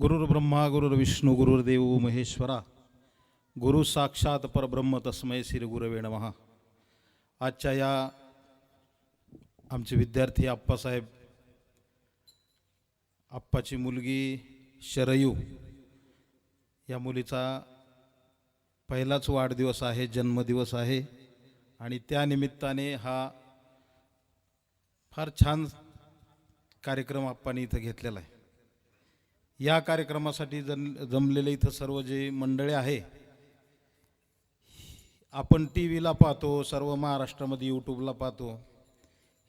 गुरुर्ब्रह्मा गुरुर्विष्णू गुरुर्देव महेश्वरा. गुरु साक्षात परब्रह्म तस्मय श्री गुरवे नमहा आजच्या या आमचे विद्यार्थी आप्पासाहेब आप्पाची मुलगी शरयू या मुलीचा पहिलाच वाढदिवस आहे जन्मदिवस आहे आणि त्यानिमित्ताने हा फार छान कार्यक्रम आप्पाने इथं घेतलेला आहे. या कार्यक्रमासाठी जन जमलेले इथं सर्व जे मंडळी आहे आपण टी व्हीला पाहतो सर्व महाराष्ट्रामध्ये यूट्यूबला पाहतो.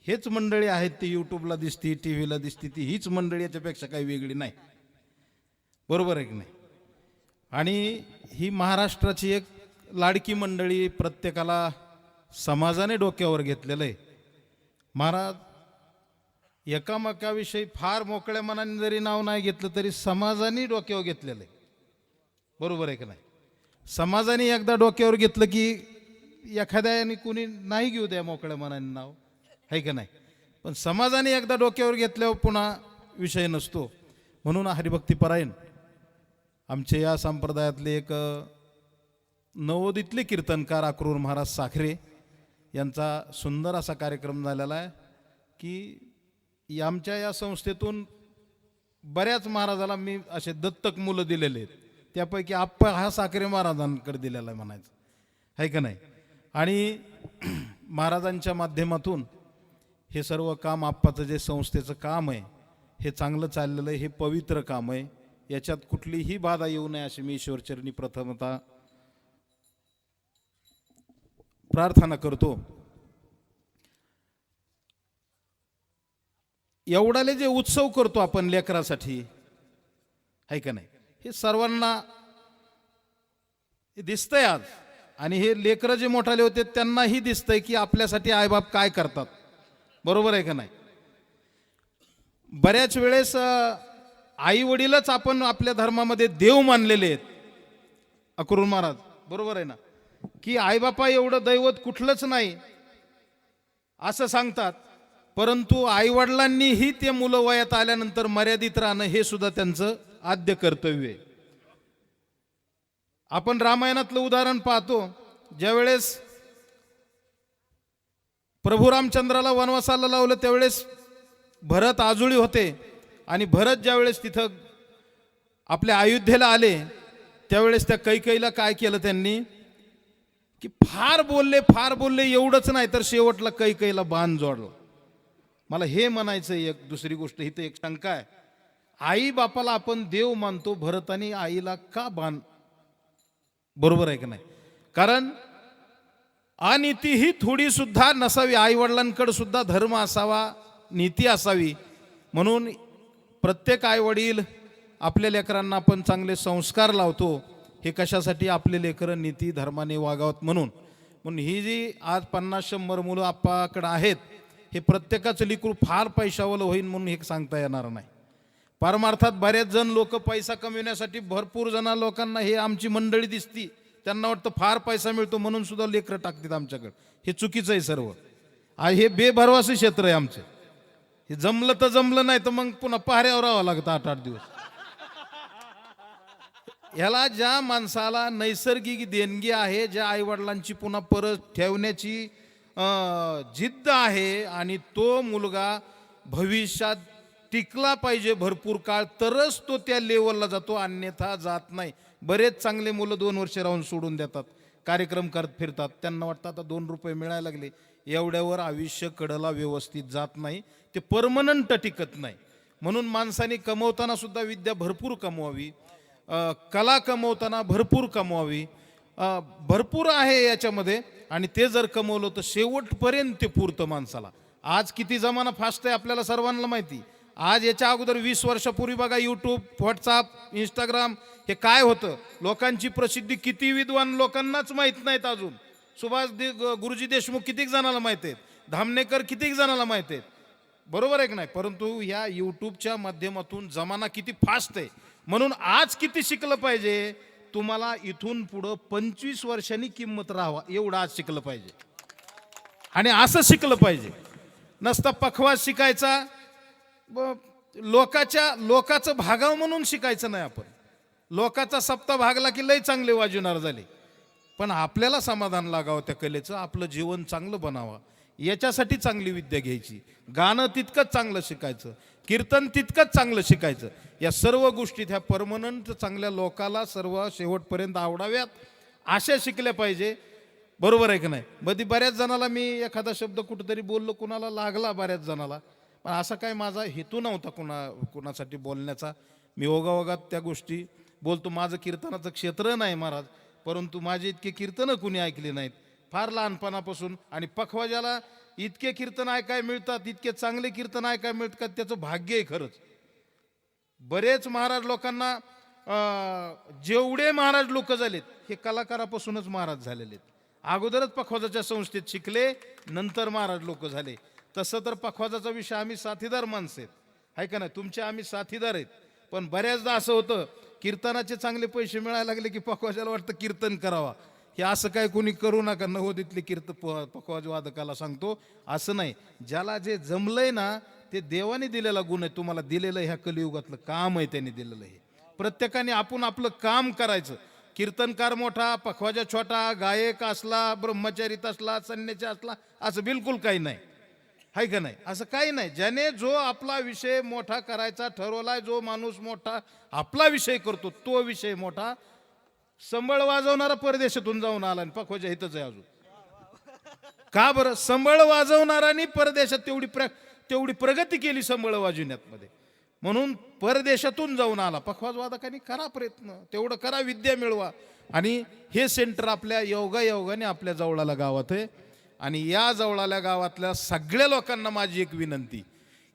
हेच मंडळी आहेत ती यूट्यूबला दिसती टी व्हीला दिसती ती हीच मंडळी याच्यापेक्षा काही वेगळी नाही. बरोबर आहे की नाही? आणि ही महाराष्ट्राची एक लाडकी मंडळी प्रत्येकाला समाजाने डोक्यावर घेतलेलं आहे. महाराज एकामेकाविषयी फार मोकळ्या मनाने जरी नाव नाही घेतलं तरी समाजाने डोक्यावर घेतलेलं आहे. बरोबर आहे का नाही? समाजाने एकदा डोक्यावर घेतलं की एखाद्याने कुणी नाही घेऊ द्या मोकळ्या मनाने नाव. आहे का नाही? पण समाजाने एकदा डोक्यावर घेतल्यावर पुन्हा विषय नसतो. म्हणून हरिभक्तीपरायण आमचे या संप्रदायातले एक नवोदितले कीर्तनकार अक्रूर महाराज साखरे यांचा सुंदर असा कार्यक्रम झालेला आहे की या- आमच्या या संस्थेतून बऱ्याच महाराजाला मी असे दत्तक मुलं दिलेले आहेत. त्यापैकी आप्पा हा साखरे महाराजांकडे दिलेला आहे म्हणायचं. आहे का नाही? आणि महाराजांच्या माध्यमातून हे सर्व काम आप्पाचं जे संस्थेचं काम आहे हे चांगलं चाललेलं आहे हे पवित्र काम आहे. याच्यात कुठलीही बाधा येऊ नये अशी मी ईश्वरचरणी प्रथमतः प्रार्थना करतो. एवढाले जे उत्सव करतो आपण लेकरासाठी आहे का नाही? हे सर्वांना हे दिसतंय आज. आणि हे लेकरं जे मोठाले होते त्यांनाही दिसतंय की आपल्यासाठी आईबाप काय करतात. बरोबर आहे का नाही? बऱ्याच वेळेस आई वडीलच आपण आपल्या धर्मामध्ये देव मानलेले आहेत. अक्रूर महाराज बरोबर आहे ना? की आईबापा एवढं दैवत कुठलंच नाही. असं सांगतात. परंतु आईवडिलांनीही ते मुलं वयात आल्यानंतर मर्यादित राहणं हे सुद्धा त्यांचं आद्य कर्तव्य आहे. आपण रामायणातलं उदाहरण पाहतो. ज्यावेळेस प्रभू रामचंद्राला वनवासाला लावलं त्यावेळेस भरत आजुळी होते. आणि भरत ज्यावेळेस तिथं आपल्या अयोध्येला आले त्यावेळेस त्या कैकईला काय केलं त्यांनी? की फार बोलले फार बोलले एवढंच नाही तर शेवटला कैकईला बाण जोडलं. मला हे म्हणायचं एक दुसरी गोष्ट ही तर एक शंका आहे. आई बापाला आपण देव मानतो भरताने आईला का बाण बरोबर आहे का नाही? कारण अनिती ही थोडी सुद्धा नसावी आई वडिलांकडे सुद्धा धर्म असावा नीती असावी. म्हणून प्रत्येक आई वडील आपल्या लेकरांना आपण चांगले संस्कार लावतो हे कशासाठी आपले लेकरं नीती धर्माने वागावत म्हणून? म्हणून ही जी आज पन्नास शंभर मुलं आप्पाकडे आहेत हे प्रत्येकाचं लिकूर फार पैशावलं होईल म्हणून हे सांगता येणार नाही. परमार्थात बरेच जण लोक पैसा कमविण्यासाठी भरपूर जण लोकांना हे आमची मंडळी दिसती. त्यांना वाटतं फार पैसा मिळतो म्हणून सुद्धा लेकरं टाकतात आमच्याकडे. हे चुकीचं आहे सर्व. हे बेभरवासी क्षेत्र आहे आमचं. हे जमलं तर जमलं नाही तर मग पुन्हा पहाऱ्यावर राहावं लागतं आठ आठ दिवस. ह्याला ज्या माणसाला नैसर्गिक देणगी आहे ज्या आईवडिलांची पुन्हा परत ठेवण्याची जिद्द आहे आणि तो मुलगा भविष्यात टिकला पाहिजे भरपूर काळ तरच तो त्या लेवलला जातो अन्यथा जात नाही. बरेच चांगले मुलं दोन वर्ष राहून सोडून देतात कार्यक्रम करत फिरतात. त्यांना वाटतं आता दोन रुपये मिळायला लागले. एवढ्यावर आयुष्य कडला व्यवस्थित जात नाही. ते परमनंट टिकत नाही. म्हणून माणसाने कमवताना सुद्धा विद्या भरपूर कमवावी. कला कमवताना भरपूर कमवावी. भरपूर आहे याच्यामध्ये. आणि ते जर कमवलं तर शेवटपर्यंत ते पुरतं माणसाला. आज किती जमाना फास्ट आहे आपल्याला सर्वांना माहिती. आज याच्या अगोदर वीस वर्षापूर्वी बघा यूट्यूब व्हॉट्सअप इंस्टाग्राम हे काय होतं? लोकांची प्रसिद्धी किती विद्वान लोकांनाच माहीत नाहीत अजून. सुभाष दे गुरुजी देशमुख कितीक जणाला माहीत आहेत? धामणेकर कितीक जणाला माहीत आहेत? बरोबर आहे की नाही? परंतु या यूट्यूबच्या माध्यमातून जमाना किती फास्ट आहे. म्हणून आज किती शिकलं पाहिजे? तुम्हाला इथून पुढं पंचवीस वर्षांनी किंमत राहावा एवढं आज शिकलं पाहिजे. आणि असं शिकलं पाहिजे. नसता पखवा शिकायचा लोकाच्या लोकाचं भागाव म्हणून शिकायचं नाही आपण. लोकाचा सप्ताह भागला की लय चांगले वाजवणार झाले. पण आपल्याला समाधान लागावं त्या कलेचं आपलं जीवन चांगलं बनावं. याच्यासाठी चांगली विद्या घ्यायची. गाणं तितकंच चांगलं शिकायचं. कीर्तन तितकंच चांगलं शिकायचं. या सर्व गोष्टी ह्या परमनंट चांगल्या लोकाला सर्व शेवटपर्यंत आवडाव्यात अशा शिकल्या पाहिजे. बरोबर आहे की नाही? मध्ये बऱ्याच जणाला मी एखादा शब्द कुठेतरी बोललो कुणाला लागला बऱ्याच जणाला. पण असा काय माझा हेतू नव्हता कुणा कुणासाठी बोलण्याचा. मी ओगाओगात त्या गोष्टी बोलतो. माझं कीर्तनाचं क्षेत्र नाही महाराज परंतु माझे इतके कीर्तनं कुणी ऐकली नाहीत. फार लहानपणापासून. आणि पखवाजाला इतके कीर्तन ऐकाय मिळतात इतके चांगले कीर्तन ऐकाय मिळतात त्याचं भाग्य आहे खरंच. बरेच महाराज लोकांना जेवढे महाराज लोक झालेत हे कलाकारापासूनच महाराज झालेले आहेत. अगोदरच पखवाजाच्या संस्थेत शिकले नंतर महाराज लोक झाले. तसं तर पखवाजाचा विषय आम्ही साथीदार माणसं आहेत. आहे का नाही? तुमचे आम्ही साथीदार आहेत. पण बऱ्याचदा असं होतं कीर्तनाचे चांगले पैसे मिळायला लागले की पखवाजाला वाटतं कीर्तन करावा. हे असं काय कोणी करू नका. नवोदितले कीर्त प- पखवाज वादकाला सांगतो असं नाही. ज्याला जे जमलंय ना ते देवाने दिलेला गुण आहे. तुम्हाला दिलेलं ह्या कलियुगातलं काम आहे त्यांनी दिलेलं हे. प्रत्येकाने आपण आपलं काम करायचं. कीर्तनकार मोठा पखवाजा छोटा गायक असला ब्रह्मचारीत असला सैन्याचा असला असं बिलकुल काही नाही. आहे का नाही? असं काही नाही. ज्याने जो आपला विषय मोठा करायचा ठरवलाय जो माणूस मोठा आपला विषय करतो तो विषय मोठा संबळ वाजवणारा परदेशातून जाऊन आला आणि पखवाजा इथंच आहे अजून. का बरं? संबळ वाजवणारानी परदेशात तेवढी प्र तेवढी प्रगती केली संबळ वाजवण्यात मध्ये. म्हणून परदेशातून जाऊन आला. पखवाज वादकांनी करा प्रयत्न. तेवढं करा विद्या मिळवा. आणि हे सेंटर आपल्या योगा योगाने आपल्या जवळाला गावात आहे. आणि या जवळाल्या गावातल्या सगळ्या लोकांना माझी एक विनंती.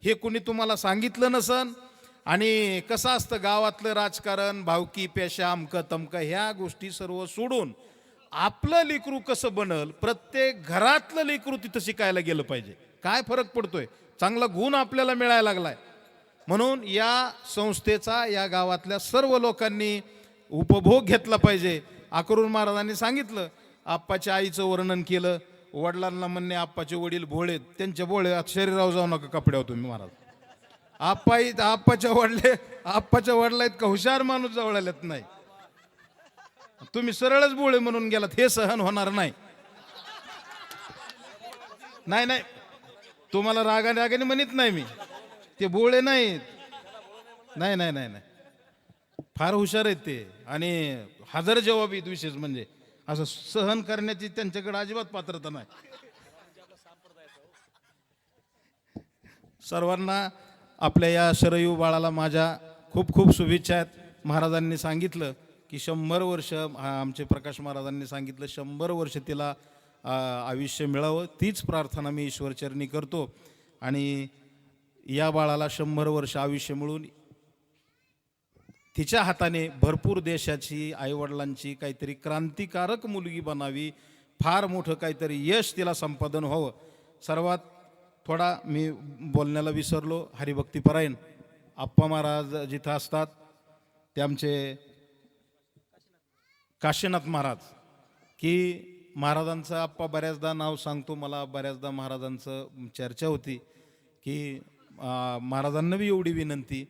हे कुणी तुम्हाला सांगितलं नसन आणि कसं असतं गावातलं राजकारण भावकी पेशा अमकं तमकं ह्या गोष्टी सर्व सोडून आपलं लेकरू कसं बनल प्रत्येक घरातलं लेकरू तिथं शिकायला गेलं पाहिजे. काय फरक पडतोय? चांगला गुण आपल्याला मिळायला लागलाय. म्हणून या संस्थेचा या गावातल्या सर्व लोकांनी उपभोग घेतला पाहिजे. आकरून महाराजांनी सांगितलं आप्पाच्या आईचं वर्णन केलं. वडिलांना म्हणणे आप्पाचे वडील भोळे त्यांच्या भोळे शरीरावर जाऊ नका कपड्यावर तुम्ही महाराज. आप्पा आप्पाच्या वडले आप्पाच्या वडला इतका हुशार माणूस जवळ आलेत नाही. तुम्ही सरळच बोळे म्हणून गेलात हे सहन होणार नाही. नाही नाही. तुम्हाला रागाने रागाने म्हणत नाही मी. ते बोळे नाहीत. नाही नाही नाही नाही. फार हुशार आहेत ते. आणि हजर येत विशेष म्हणजे. असं सहन करण्याची त्यांच्याकडे अजिबात पात्रता नाही. सर्वांना आपल्या या शरयू बाळाला माझ्या खूप खूप शुभेच्छा आहेत. महाराजांनी सांगितलं की शंभर वर्ष आमचे प्रकाश महाराजांनी सांगितलं शंभर वर्ष तिला आयुष्य मिळावं. तीच प्रार्थना मी ईश्वरचरणी करतो. आणि या बाळाला शंभर वर्ष आयुष्य मिळून तिच्या हाताने भरपूर देशाची आईवडिलांची काहीतरी क्रांतिकारक मुलगी बनावी. फार मोठं काहीतरी यश तिला संपादन व्हावं. सर्वात थोडा मी बोलण्याला विसरलो हरिभक्तीपरायण आप्पा महाराज जिथं असतात ते आमचे काशीनाथ महाराज. की महाराजांचं आप्पा बऱ्याचदा नाव सांगतो मला बऱ्याचदा महाराजांचं चर्चा होती. की महाराजांना बी एवढी विनंती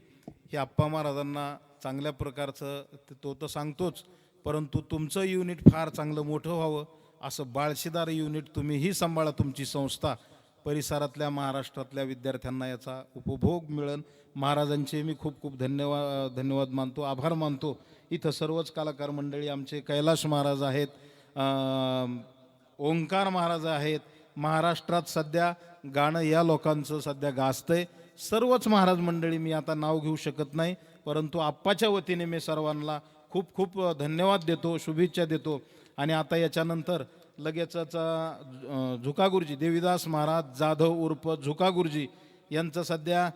की आप्पा महाराजांना चांगल्या प्रकारचं तो तर सांगतोच परंतु तुमचं युनिट फार चांगलं मोठं व्हावं असं बाळशीदार युनिट तुम्हीही सांभाळा तुमची संस्था. परिसरातल्या महाराष्ट्रातल्या विद्यार्थ्यांना याचा उपभोग मिळेल. महाराजांचे मी खूप खूप धन्यवाद धन्यवाद मानतो आभार मानतो. इथं सर्वच कलाकार मंडळी आमचे कैलाश महाराज आहेत ओंकार महाराज आहेत. महाराष्ट्रात सध्या गाणं या लोकांचं सध्या गाजतंय. सर्वच महाराज मंडळी मी आता नाव घेऊ शकत नाही परंतु आप्पाच्या वतीने मी सर्वांना खूप खूप धन्यवाद देतो शुभेच्छा देतो. आणि आता याच्यानंतर लगेचच झुकागुरुजी झुका गुरुजी देवीदास महाराज जाधव उर्फ झुका गुरुजी सध्या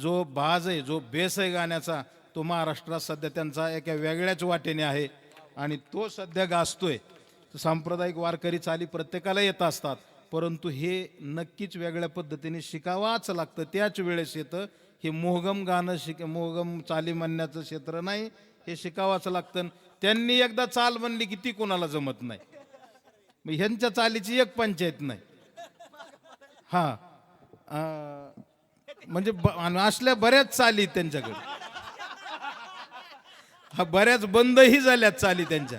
जो बाज आहे जो बेस आहे गाण्याचा तो महाराष्ट्रात सध्या त्यांचा एका वेगळ्याच वाटेने आहे आणि तो सध्या गाजतोय. सांप्रदायिक वारकरी चाली प्रत्येकाला येत असतात परंतु हे नक्कीच वेगळ्या पद्धतीने शिकावाच लागतं. त्याच वेळेस येतं हे मोहगम गाणं शिक मोहगम चाली म्हणण्याचं क्षेत्र नाही हे शिकावाच लागतं. त्यांनी एकदा चाल म्हणली की ती कोणाला जमत नाही. मग ह्यांच्या चालीची एक पंचायत नाही. हा. म्हणजे असल्या बऱ्याच चाली त्यांच्याकडे. हा बऱ्याच बंदही झाल्यात चाली त्यांच्या.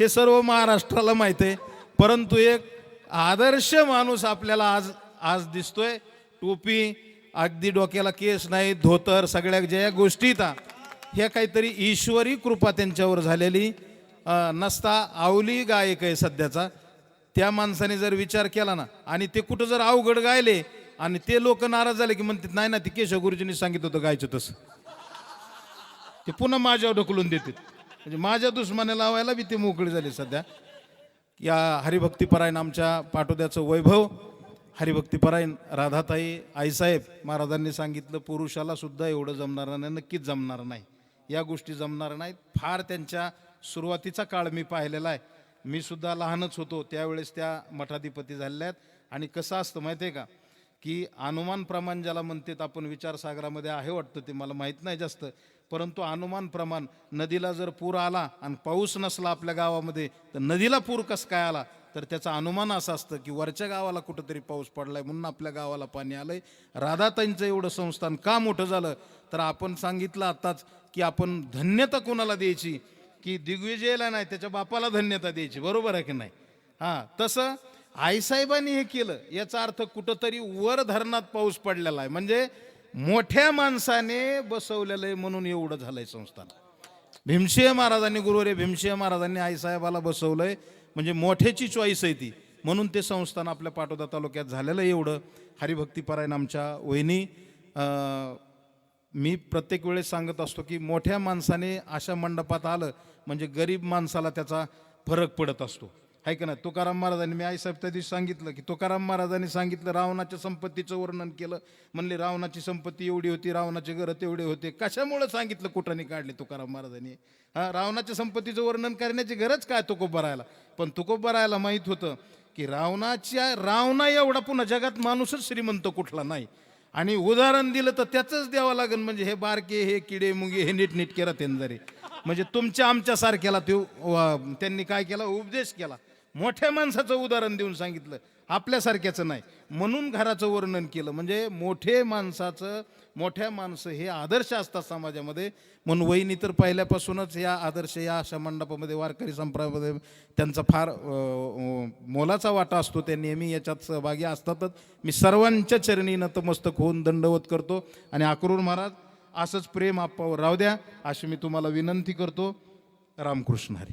हे सर्व महाराष्ट्राला माहीत आहे. परंतु एक आदर्श माणूस आपल्याला आज आज दिसतोय. टोपी अगदी डोक्याला केस नाही धोतर सगळ्या ज्या गोष्टी येतात ह्या काहीतरी ईश्वरी कृपा त्यांच्यावर झालेली. नसता आवली गायक आहे सध्याचा. त्या माणसाने जर विचार केला ना आणि ते कुठं जर अवघड गायले आणि ते लोक नाराज झाले की म्हणतात नाही ना ते केशव गुरुजींनी सांगितलं होतं गायचं तसं. ते पुन्हा माझ्यावर ढकलून देतात. म्हणजे माझ्या दुश्मने लावायला बी ते मोकळी झाली सध्या. या हरिभक्तीपरायण आमच्या पाठोद्याचं वैभव. हरिभक्तीपरायण राधाताई आईसाहेब महाराजांनी सांगितलं पुरुषाला सुद्धा एवढं जमणार नाही नक्कीच जमणार नाही. या गोष्टी जमणार नाहीत. फार त्यांच्या सुरुवातीचा काळ मी पाहिलेला आहे. मी सुद्धा लहानच होतो त्यावेळेस त्या मठाधिपती झालेल्या आहेत. आणि कसं असतं माहिती आहे का? की अनुमान प्रमाण ज्याला म्हणतात आपण विचारसागरामध्ये आहे वाटतं ते मला माहीत नाही जास्त. परंतु अनुमान प्रमाण नदीला जर पूर आला आणि पाऊस नसला आपल्या गावामध्ये तर नदीला पूर कसं काय आला? तर त्याचं अनुमान असं असतं की वरच्या गावाला कुठंतरी पाऊस पडलाय म्हणून आपल्या गावाला पाणी आलंय. राधाताईंचं एवढं संस्थान का मोठं झालं? तर आपण सांगितलं आत्ताच की आपण धन्यता कोणाला द्यायची? की दिग्विजयला नाही त्याच्या बापाला धन्यता द्यायची बरोबर आहे की नाही? हां तसं आईसाहेबांनी हे केलं याचा अर्थ कुठंतरी वर धरणात पाऊस पडलेला आहे. म्हणजे मोठ्या माणसाने बसवलेलं आहे म्हणून एवढं झालंय संस्थान. भीमशिय महाराजांनी गुरुवारी भीमसिंह महाराजांनी आईसाहेबाला बसवलंय म्हणजे मोठ्याची चॉईस आहे ती. म्हणून ते संस्थान आपल्या पाटोदा तालुक्यात झालेलं आहे एवढं. हरिभक्तीपरायण आमच्या वहिनी मी प्रत्येक वेळेस सांगत असतो की मोठ्या माणसाने अशा मंडपात आलं म्हणजे गरीब माणसाला त्याचा फरक पडत असतो. आहे का नाही? तुकाराम महाराजांनी मी आईसाहेब त्या दिवशी सांगितलं की तुकाराम महाराजांनी सांगितलं रावणाच्या संपत्तीचं वर्णन केलं. म्हणले रावणाची संपत्ती एवढी होती रावणाचे घरं तेवढे होते. कशामुळे सांगितलं कुठाने काढले तुकाराम महाराजांनी? हा रावणाच्या संपत्तीचं वर्णन करण्याची गरज काय तुकोबरायला पण तुकोबरायला माहीत होतं की रावणाच्या रावणा एवढा पुन्हा जगात माणूसच श्रीमंत कुठला नाही. आणि उदाहरण दिलं तर त्याचंच द्यावं लागेल. म्हणजे हे बारके हे किडे मुंगे हे नीटनीट नीट केला जरी. म्हणजे तुमच्या आमच्या सारख्याला त्यांनी काय केला? उपदेश केला. मोठ्या माणसाचं उदाहरण देऊन सांगितलं. आपल्यासारख्याचं नाही. म्हणून घराचं वर्णन केलं. म्हणजे मोठे माणसाचं मोठ्या माणसं हे आदर्श असतात समाजामध्ये. म्हणून वहिनी तर पहिल्यापासूनच या आदर्श या अशा मंडपामध्ये वारकरी संप्रदायामध्ये त्यांचा फार मोलाचा वाटा असतो. ते नेहमी याच्यात सहभागी असतातच. मी सर्वांच्या चरणी नतमस्तक होऊन दंडवत करतो. आणि अक्रूर महाराज असंच प्रेम आप्पावर राहू द्या. अशी मी तुम्हाला विनंती करतो. रामकृष्ण हरी.